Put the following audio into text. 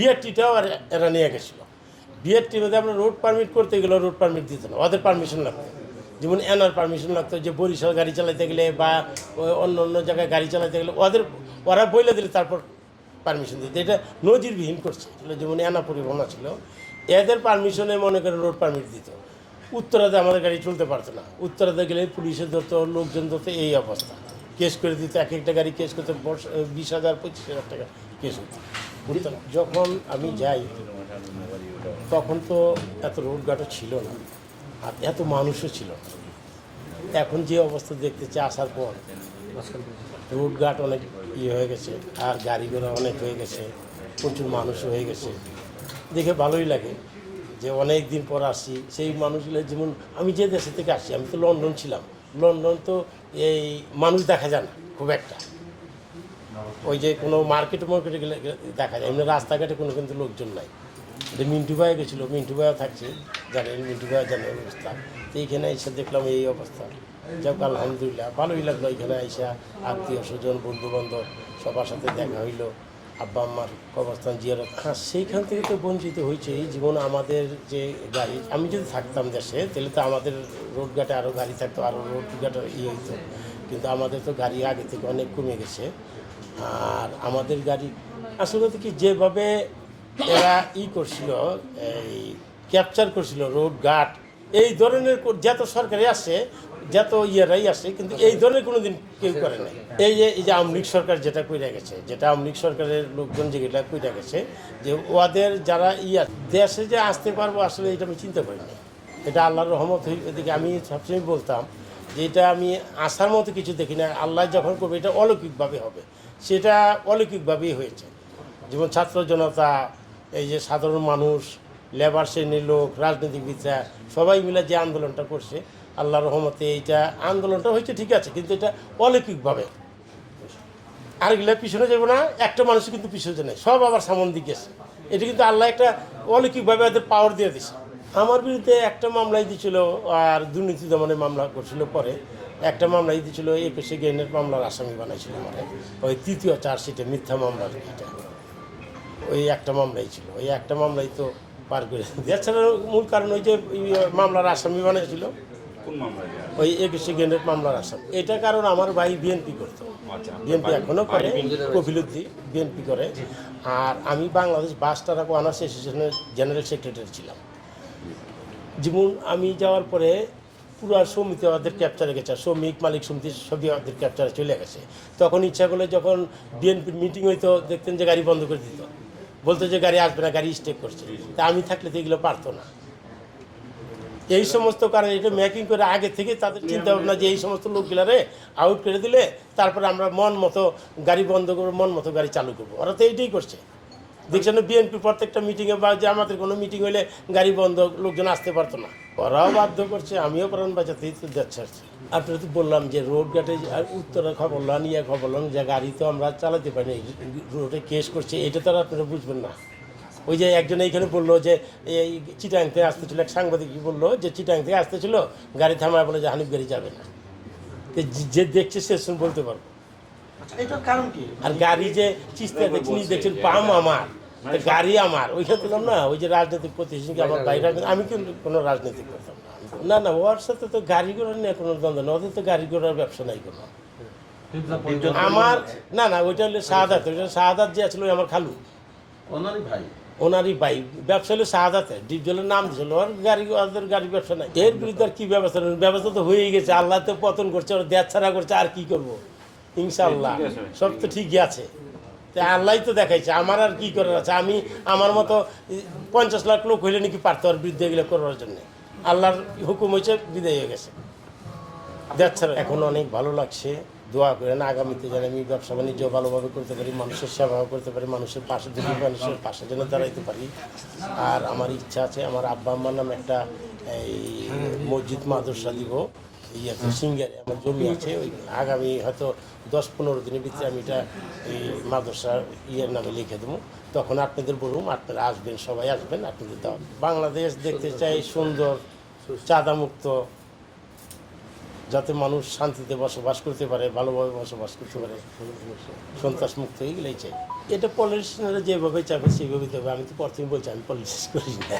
বিআরটিটাও এরা নিয়ে গেছিল। বিআরটি মধ্যে আমরা রোড পারমিট করতে গেলেও রোড পারমিট দিত না, ওদের পারমিশন লাগতো। যেমন এনার পারমিশন লাগতো যে বরিশাল গাড়ি চালাতে গেলে বা অন্য অন্য জায়গায় গাড়ি চালাতে গেলে ওদের, ওরা বইলে দিলে তারপর পারমিশন দিতে। এটা নজিরবিহীন করছে। যেমন এনা পরিবহন ছিল, এদের পারমিশনে মনে করে রোড পারমিট দিত। উত্তরাতে আমাদের গাড়ি চলতে পারতো না। উত্তরাতে গেলে পুলিশে ধরতো, লোকজন ধরতো, এই অবস্থা। কেস করে দিত, এক একটা গাড়ি কেস করতে বিশ হাজার, পঁচিশ হাজার টাকা কেস হতো। যখন আমি যাই, তখন তো এত রোডঘাটও ছিল না, আর এত মানুষও ছিল না। এখন যে অবস্থা দেখতেছে, আসার পর রোডঘাট অনেক ইয়ে হয়ে গেছে, আর গাড়ি ঘোড়া অনেক হয়ে গেছে, প্রচুর মানুষ হয়ে গেছে। দেখে ভালোই লাগে যে অনেক দিন পর আসছি সেই মানুষগুলো যেমন আমি যে দেশে থেকে আসছি আমি তো লন্ডন ছিলাম। লন্ডন তো এই মানুষ দেখা যায় না, খুব একটা। ওই যে কোনো মার্কেট মার্কেটে গেলে দেখা যায়। এমনি রাস্তাঘাটে কোনো কিন্তু লোকজন নাই। যে মিন্টু ভাই গেছিল, মিন্টু ভাইও থাকছে, জানেন, মিন্টু ভাই জানেন অবস্থা। তো এইখানে এসে দেখলাম এই অবস্থা। যাক, আলহামদুলিল্লাহ, ভালোই লাগল এখানে আইসা। আত্মীয় স্বজন বন্ধু বান্ধব সবার সাথে দেখা হইল। আব্বা আম্মার কবরস্থান জিয়ারত। হ্যাঁ সেইখান থেকে তো বঞ্চিত হয়েছে এই জীবন আমাদের যে গাড়ি, আমি যদি থাকতাম দেশে, তাহলে তো আমাদের রোডঘাটে আরও গাড়ি থাকতো আরও রোডঘাটে ইয়ে হইতো। কিন্তু আমাদের তো গাড়ি আগে থেকে অনেক কমে গেছে। আর আমাদের গাড়ি আসলে কি যেভাবে এরা ই করছিল, এই ক্যাপচার করছিল রোড ঘাট এই ধরনের যত সরকারি আসছে যত ইয়েরাই আসে, কিন্তু এই ধরনের কোনো দিন কেউ করে নাই। এই যে এই যে আমলিক সরকার যেটা কইরা গেছে, যেটা আমলিক সরকারের লোকজন যেগুলা কইরা গেছে, যে ওদের যারা ইয়া দেশে যে আসতে পারব আসলে এটা আমি চিন্তা করিনি এটা আল্লাহর রহমত হই- এদিকে আমি সবসময় বলতাম যে এটা আমি আসার মতো কিছু দেখি না, আল্লাহ যখন করবে, এটা অলৌকিকভাবে হবে। সেটা অলৌকিকভাবেই হয়েছে। যেমন ছাত্র জনতা, এই যে সাধারণ মানুষ, লেবার শ্রেণির লোক রাজনীতিবিদরা সবাই মিলে যে আন্দোলনটা করছে আল্লাহ রহমতে এইটা আন্দোলনটা হয়েছে, ঠিক আছে, কিন্তু এটা অলৌকিকভাবে। আরেকগুলা পিছনে যাব না, একটা মানুষ কিন্তু পিছনে নেই, সব আবার সামন দিকে এটা কিন্তু আল্লাহ একটা অলৌকিকভাবে ওদের পাওয়ার দিয়ে দিছে। আমার বিরুদ্ধে একটা মামলাই দিয়েছিল আর দুর্নীতি দমনের মামলা করছিল পরে। একটা মামলাই দিয়েছিল একুশে গেনের মামলার আসামি বানাইছিল আমার ওই তৃতীয় চার্জশিটে মিথ্যা মামলার এটা। ওই একটা মামলাই ছিল। ওই একটা মামলাই তো পার করে এছাড়া মূল কারণ ওই যে মামলার আসামি বানাইছিল। ওই একুশে গেনের মামলার আসামি। এটা কারণ আমার ভাই বিএনপি করতো। আচ্ছা বিএনপি এখনও করে কফিলুদ্দি বিএনপি করে। আর আমি বাংলাদেশ বাস টারাকো আনার্স অ্যাসোসিয়েশনের জেনারেল সেক্রেটারি ছিলাম। যেমন আমি যাওয়ার পরে পুরো সমিতি আমাদের ক্যাপচারে গেছে, শ্রমিক, মালিক সমিতি সবই আমাদের ক্যাপচারে চলে গেছে। তখন ইচ্ছা করলে যখন বিএনপির মিটিং হইতো, দেখতেন যে গাড়ি বন্ধ করে দিত। বলতো যে গাড়ি আসবে না, গাড়ি স্টেক করছে। তা আমি থাকলে তো এগুলো পারতো না। এই সমস্ত কারণে এটা মেকিং করে আগে থেকে তাদের চিন্তা ভাবনা যে এই সমস্ত লোকগুলারে আউট করে দিলে, তারপরে আমরা মন মতো গাড়ি বন্ধ করব, মন মতো গাড়ি চালু করব। ওরা তো এইটাই করছে। দেখছেন বিএনপি প্রত্যেকটা মিটিংয়ে বা যে আমাদের কোনো মিটিং হলে গাড়ি বন্ধ লোকজন আসতে পারতো না। ওরাও বাধ্য করছে আমিও প্রাণ বাঁচাতেই তো যাচ্ছে আপনারা তো বললাম যে রোড ঘাটে আর উত্তরা খবর লন ইয়ে খবর লন যে গাড়ি তো আমরা চালাতে পারি রোডে কেস করছে এটা তো আর আপনারা বুঝবেন না। ওই যে একজন এইখানে বলল যে এই চিটাং থেকে আসতেছিল এক সাংবাদিক বলল যে চিটাং থেকে আসতেছিল গাড়ি থামায় বলে যে হানিফ গাড়ি যাবে না। যে- দেখছে সে বলতে পারব। আচ্ছা, কারণ কি? আর গাড়ি যে চিস্তা দেখছেন দেখছেন পাম আমার। গাড়ি আমার ওইখানে দিলাম না ওই যে রাজনৈতিক প্রতিষ্ঠানকে আমার বাইরে আমি কিন্তু কোনো রাজনীতি করতাম না। না ওর সাথে তো গাড়ি ঘোড়ার নিয়ে কোনো দ্বন্দ্ব না ওদের তো গাড়ি ঘোড়ার ব্যবসা নাই কোনো। আমার না না ওইটা হলো শাহাদাত ওইটা শাহাদাত যে আসলে আমার খালু। ওনারই ভাই? ওনারই ভাই। ব্যবসা হলো শাহাদাতে ডিপজলের নাম দিয়েছিল ওর গাড়ি ওদের গাড়ি ব্যবসা নাই। এর বিরুদ্ধে আর কি ব্যবস্থা ব্যবস্থা তো হয়েই গেছে আল্লাহ তো পতন করছে ওরা দেড় ছাড়া করছে আর কি করব? ইনশাল্লাহ সব তো ঠিকই আছে। তা আল্লাহ তো দেখাইছে, আমার আর কি করার আছে? আমি আমার মতো পঞ্চাশ লাখ লোক হইলে নাকি পারতো আর বিরুদ্ধে এগুলো করার জন্য। আল্লাহর হুকুম হয়েছে বিদায় হয়ে গেছে। দেড় ছাড়া এখন অনেক ভালো লাগছে। দোয়া করেন, আগামীতে যেন আমি ব্যবসা বাণিজ্য ভালোভাবে করতে পারি, মানুষের সেবাও করতে পারি, মানুষের পাশে দুটি মানুষের পাশে যেন দাঁড়াইতে পারি। আর আমার ইচ্ছা আছে, আমার আব্বা আম্মার নামে একটা এই মসজিদ মাদ্রাসা দিব। এই আছে, সিঙ্গারে আমার জমি আছে, ওই আগামী হয়তো দশ পনেরো দিনের ভিতরে আমি এটা এই মাদ্রাসা ইয়ের নামে লিখে দেবো। তখন আপনাদের বলুন আপনারা আসবেন, সবাই আসবেন, আপনাদের দাওয়াত বাংলাদেশ দেখতে চাই সুন্দর, চাঁদামুক্ত, যাতে মানুষ শান্তিতে বসবাস করতে পারে, ভালোভাবে বসবাস করতে পারে সন্ত্রাস মুক্ত এগুলোই চাই। এটা পলিটিশিয়ানরা যেভাবে চাবে সেইভাবে দেবে আমি তো প্রথমে বলছি, আমি পলিটিক্স করি না।